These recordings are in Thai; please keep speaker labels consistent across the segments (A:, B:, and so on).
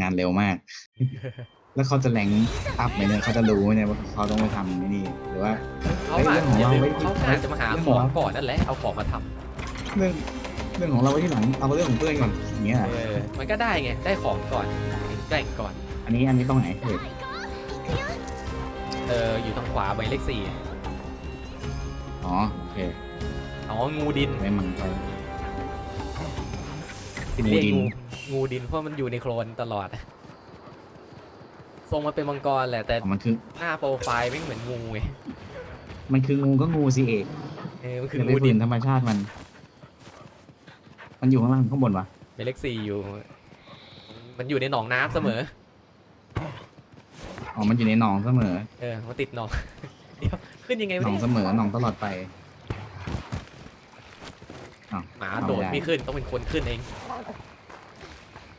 A: งานเร็วมาก แล้วเขาจะแรงอัพไหมเนี่ยเขาจะรู้ไหมเนี่ยว่าเขาต้องไปทำไอ้นี่หรือว่า
B: เขา
A: เฮ้ย
B: อาจ
A: เรื่องของ
B: อย่า
A: เรา
B: ลืม
A: ไว้
B: เขาอาจจะมาหา
A: เรื่อง
B: ข
A: ของ
B: อง
A: เรา
B: ก่อนนั่นแหละเอาของมาทำ
A: เรื่องเรื่องของเราไว้ที่หลังเอาเรื่องของเพื่อนก่อนอย่างเงี้ยเหรอ
B: เออมันก็ได้ไงได้ของก่อนแกร่งก่อน
A: อันนี้อันนี้ต้องไหนเฮ้ย
B: เอออยู่ทางขวาใบเลขสี่
A: อ๋อโอเค
B: อ๋องูดิน
A: ไว้มันไปกิน
B: เรียก
A: ดิน
B: งูงูดินเพราะมันอยู่ในโคลนตลอดอะทรงมันเป็นมังกรแหละแต่
A: อ๋อมันคือ
B: หน้าโปรไฟล์ไม่เหมือนงูไง
A: มันคืองูก็งูสิเอก
B: เออมันคื
A: คืออ
B: งู
A: งู
B: ดิ
A: ดิ
B: น
A: นธรรมชาติมัน มันอยู่ข้างล่างข้างบนวะ
B: ใบเลขสี่อยู่ มันอยู่ในหนองน้ำเสมอ
A: อ๋อมันอยู่ในหนองเสมอ
B: เออมันติดหนอง เดี๋ยวขึ้นยังไง
A: ห
B: วะ
A: นอง
B: เนี่ย
A: เสมอหนองตลอดไป
B: หมาโดด
A: เอาไม่ได้
B: ไม่ขึ้นต้องเป็นคนขึ้นเอง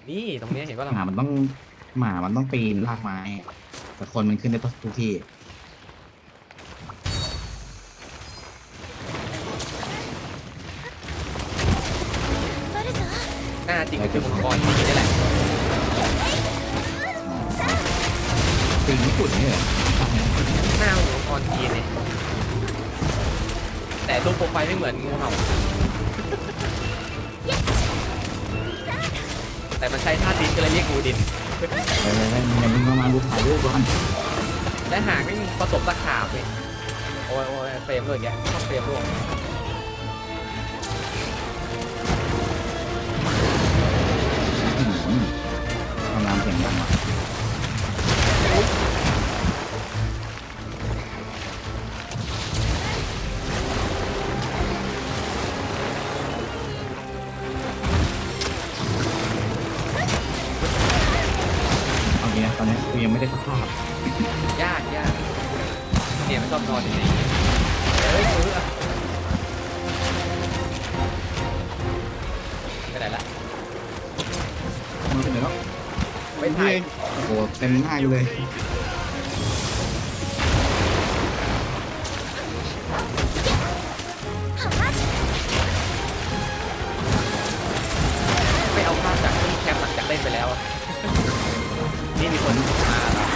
B: นี่ตรงเนี้ยเห็นป่ะ
A: หมา
B: ล่ะ
A: มันต้องหมามันต้องปีนรากไม้แต่คนมันขึ้นได้ทุกที่
B: หน้าจริงคือมังกรจริงนี่แหละ
A: ปีนญี่ปุ่นนี่เหรอ
B: หน้ามังกรจีนเนี่ยแต่รูปโปรไฟล์ไม่เหมือนงูเห่า แต่มันใช้ธาตุดินก็เลยเรียกงูดิน
A: ไปไปไปอย่ามึงมามาดูถ่ายรูปก่อน
B: และหางไม่มีผสมตะขาบเลยโอ้ยโอ้ยเฟรมเลยแกชอบเฟรม
A: ด้วย ยังไม่ได้สภาพ
B: ยากยากเนี่ยไม่ชอบนอนอยู่นี่เฮ้ยมืออะไปไหนละ
A: มือเป็นไหนแล้ว
B: ไปถ่าย
A: โอ้โหเต็มหน้าอยู่เลย
B: ไม่เอาภาพจากที่แคมป์หลังจากเล่นไปแล้วอะ นี่มีคนมาแล้ว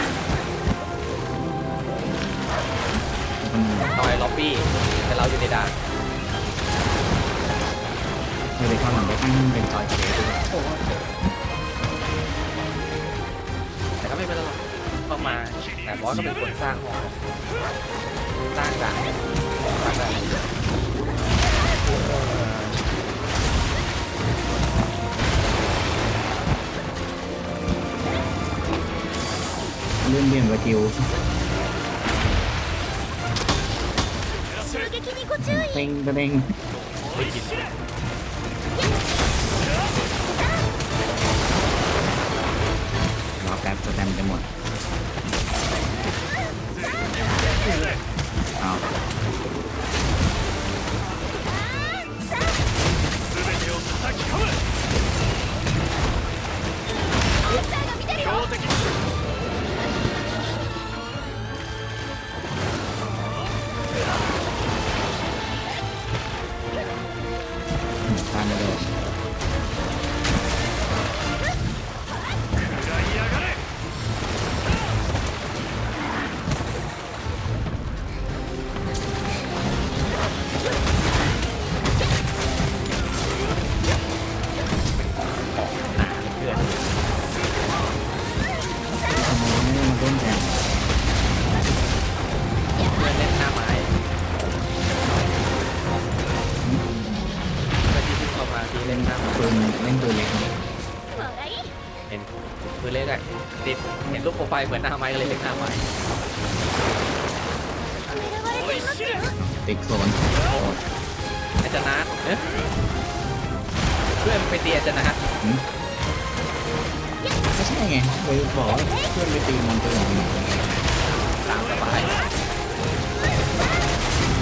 A: มัน
B: ต่อยล็อบบี้แต่เราอยู่ในด่าน
A: ไม่ได้เข้าหลังไปตั้งเป็นจอยเกมด้วย
B: แต่ก็ไม่เป็นไรหรอกเข้ามา แต่บอสก็เป็นคนสร้างห้องสร้างด่านสร้างด่าน
A: เรื่องเรียนกับจิวเต็งกระเด้ง
B: ไม่กิน
A: รอแป๊บสแตมป์จะหมด ตาม
B: คือเล่นอะติดเห็นรูปโปรไฟล์เหมือนหน้าไม้ก็เลยเล่นหน้าไม้
A: ติ๊กโซน
B: อาจารย์นัทเอ๊ะเพื่อนไปตีอาจารย์นัท
A: ไม่ใช่ไงเลยบอกว่าเพื่อนไปตีมอนตัวอย่างนี้
B: ตามสบาย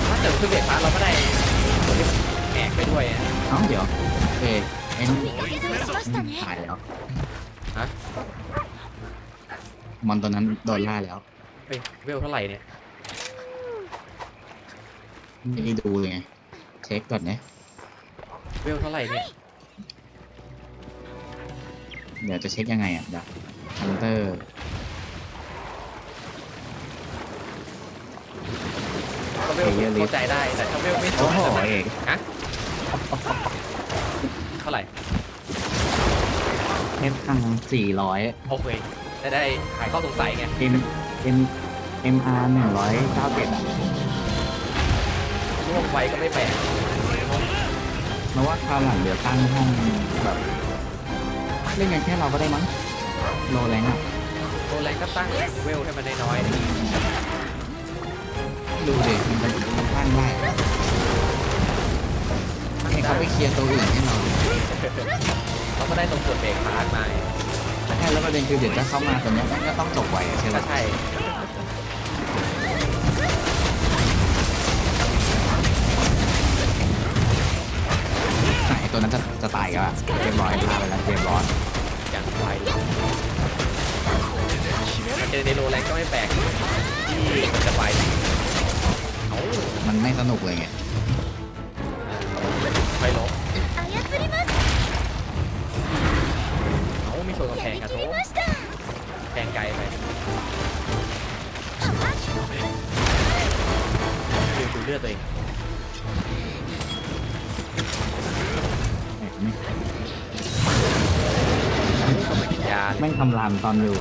B: ถ้าเกิดขึ้นเบรกฟ้าเราก็ได้คนที่แอกไปด้วยนะ
A: เอ้าเดี๋ยวเอ้ยไอ้นี่ตายแล้ว
B: ฮะ
A: มอนตัวนั้นโดนล่าแล้ว
B: เฮ้ยเวลเท่าไหร่เนี่ย
A: ไม่ได้ดูเลยไง เช็คก่อนนะ
B: เวลเท่าไหร่เนี่ย
A: เดี๋ยวจะเช็คยังไงอะเดี๋ยวฮันเตอร์
B: ก็เวลเข้าใจได้ แต่ถ้าเวลไม่สู
A: โอ้
B: ง
A: โห
B: จะแบบ
A: เอก
B: ฮะ เท
A: ปพังสี่ร้อย
B: โอเคจะได้หายข้อสงสัยไง
A: เอ็มเอ็มเอ็มอาร์หนึ่งร้อยเก้าเจ็ดอะ
B: ร่วงไวก็ไม่แปลก
A: เพราะว่าคราวหลังเดี๋ยวตั้งห้องแบบเล่นกันแค่เราก็ได้มั้งโลแรงอะ
B: ตัวแรงก็ตั้งเวลให้มันน้อยๆนะ
A: ดูดิมันเป็นมันตั้งได้ให้เขาไปเคลียร์ตัวอื่นให้เรา
B: เราก็ได้ตรงส่วนเบรกพาร์ทมา
A: ใช่แล้วประเด็นคือเดี๋ยวถ้าเข้ามาตัวเนี้ยมันก็ต้องจบไวอะใช่ไหม
B: ก็ใช่
A: ไหนตัวนั้นจะจะตายก็เรียบร้อยพาไปแล้วเรียบร้อย
B: อย่างไวเจอในโลแรงก็ไม่แปลกที่มันจะไวเอ้า
A: มันไม่สนุกเลยไง
B: ไปลบ แม่
A: งทำลามตอนอยู่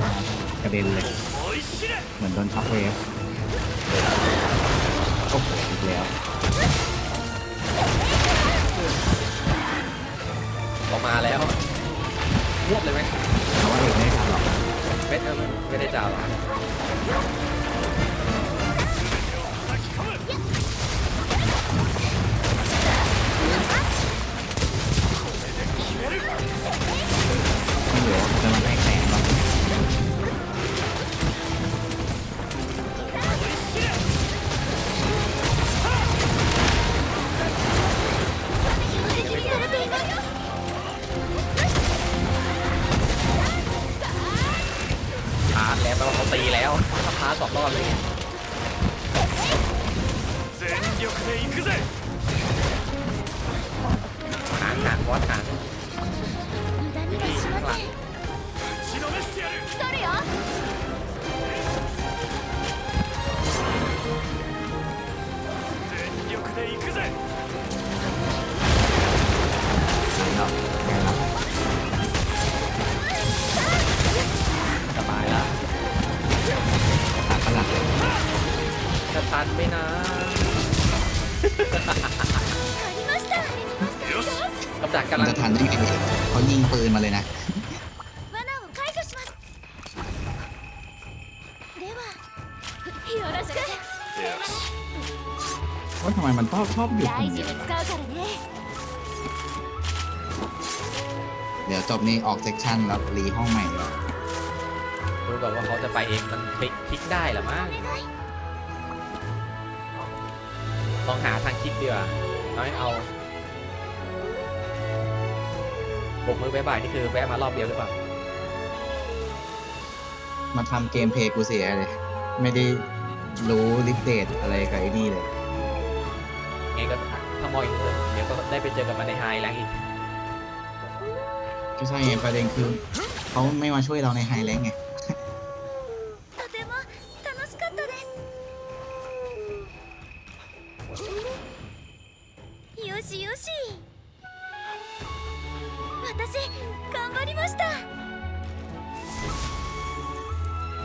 A: กระเด็นเลย เหมือนโดนช็อคเวฟโอ้โหอีกแล้ว
B: ออกมาแล้วรวบเลยไหม
A: แต่ว่าเอกไม่ได้ทำหรอก
B: ไม่เออไม่ได้จ่าหรอก
C: てい
D: くぜ。
B: なんだた
C: 無駄にはしません。
D: めしてやる。
C: 来とるよ。
D: 全力でいくぜ。
B: จัดกำ
A: มั
B: ลั
A: น
B: ง
A: จะทันได้ไงเขายิงปืนมาเลยนะ
C: 罠を解除しますではよろしく
D: よし
A: ว่าทำไมมันชอบชอบหยุดตร
C: 大
A: ง
C: 事
A: นี้
C: に使うからね
A: เดี๋ยวจบนี้ออกเซกชันแล้วรีห้องใหม่ดีกว่า
B: ดูก่อนว่าเขาจะไปเองมันคลิกคลิกได้เหรือมั้ง
C: お願い
B: ลองหาทางคลิกดีกว่าน้อยเอา บกมือบายบายนี่คือแวะมารอบเดียวหรือเปล่า
A: มาทำเกมเพลย์กูเสียเลย ไม่ได้รู้ลิฟเดตอะไรกับไอ้นี่เลย
B: ไงก็ถ้ามองอีกเลยเดี๋ยวก็ได้ไปเจอกับมันในไฮแลงอีก
A: ก็ใช่ไงประเด็นคือเขาไม่มาช่วยเราในไฮแลงไง